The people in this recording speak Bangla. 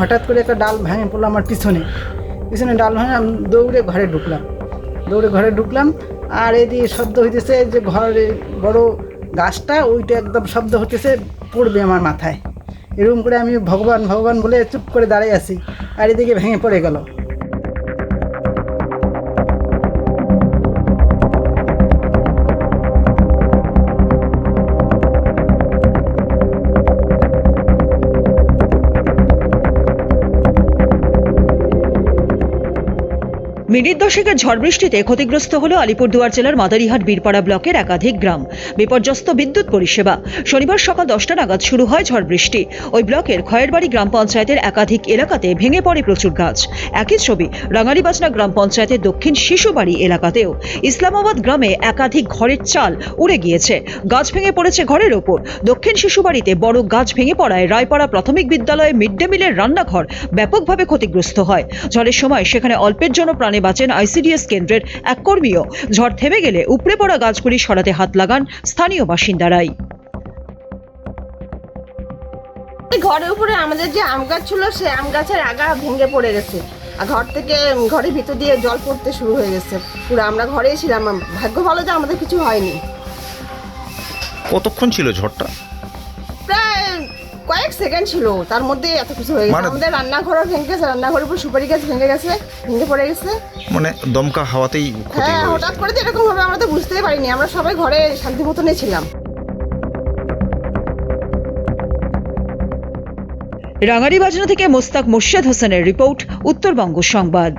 হঠাৎ করে একটা ডাল ভেঙে পড়ল আমার পিছনে। পিছনে ডাল ভেঙে আমি দৌড়ে ঘরে ঢুকলাম। দৌড়ে ঘরে ঢুকলাম, আর এদিকে শব্দ হইতেছে যে ঘরে বড় গাছটা, ওইটা একদম শব্দ হতেছে পড়বে আমার মাথায়। এরকম করে আমি ভগবান ভগবান বলে চুপ করে দাঁড়িয়ে আছি, আর এদিকে ভেঙে পড়ে গেল। মিনিট দশেকের ঝড় বৃষ্টিতে ক্ষতিগ্রস্ত হল আলিপুরদুয়ার জেলার মাদারিহাট বীরপাড়া ব্লকের একাধিক গ্রাম। বিপর্যস্ত বিদ্যুৎ পরিষেবা। শনিবার সকাল দশটা নাগাদ শুরু হয় ঝড় বৃষ্টি। ওই ব্লকের খয়েরবাড়ি গ্রাম পঞ্চায়েতের একাধিক এলাকাতে ভেঙে পড়ে প্রচুর গাছ। একই ছবি রাঙালিবাজনা গ্রাম পঞ্চায়েতের দক্ষিণ শিশুবাড়ি এলাকাতেও। ইসলামাবাদ গ্রামে একাধিক ঘরের চাল উড়ে গিয়েছে। গাছ ভেঙে পড়েছে ঘরের ওপর। দক্ষিণ শিশুবাড়িতে বড় গাছ ভেঙে পড়ায় রায়পাড়া প্রাথমিক বিদ্যালয়ে মিড ডে মিলের রান্নাঘর ব্যাপকভাবে ক্ষতিগ্রস্ত হয়। ঝড়ের সময় সেখানে অল্পের জন্য প্রাণে বাঁচেন আইসিডিএস কেন্দ্রের এক কর্মীও। ঝড় থেমে গেলে উপড়ে পড়া গাছগুলি সরাতে হাত লাগান স্থানীয় বাসিন্দারাই। এই ঘরের উপরে আমাদের যে আম গাছ ছিল সে আম গাছের আগা ভেঙে পড়ে গেছে। আর ঘর থেকে ঘরের ভিতর দিয়ে জল পড়তে শুরু হয়ে গেছে। পুরো আমরা ঘরেই ছিলাম। ভাগ্য ভালো যে আমাদের কিছু হয়নি। কতক্ষণ ছিল ঝড়টা? কয়েক সেকেন্ড ছিল তার মধ্যে এত কিছু হয়ে গেছে। মানে- আমাদের রান্নাঘরও ভেঙে গেছে রান্নাঘরের উপর সুপারি গাছ ভেঙে গেছে ভেঙে পড়ে গেছে। মানে দমকা হাওয়াতেই ক্ষতি হ্যাঁ হয়েছে হঠাৎ করে তো এরকম হবে আমরা তো বুঝতেই পারিনি। আমরা সবাই ঘরে শান্তি মতনই ছিলাম রাঙারিবাজনা থেকে মোস্তাক মোর্শেদ হোসেনের রিপোর্ট উত্তরবঙ্গ সংবাদ।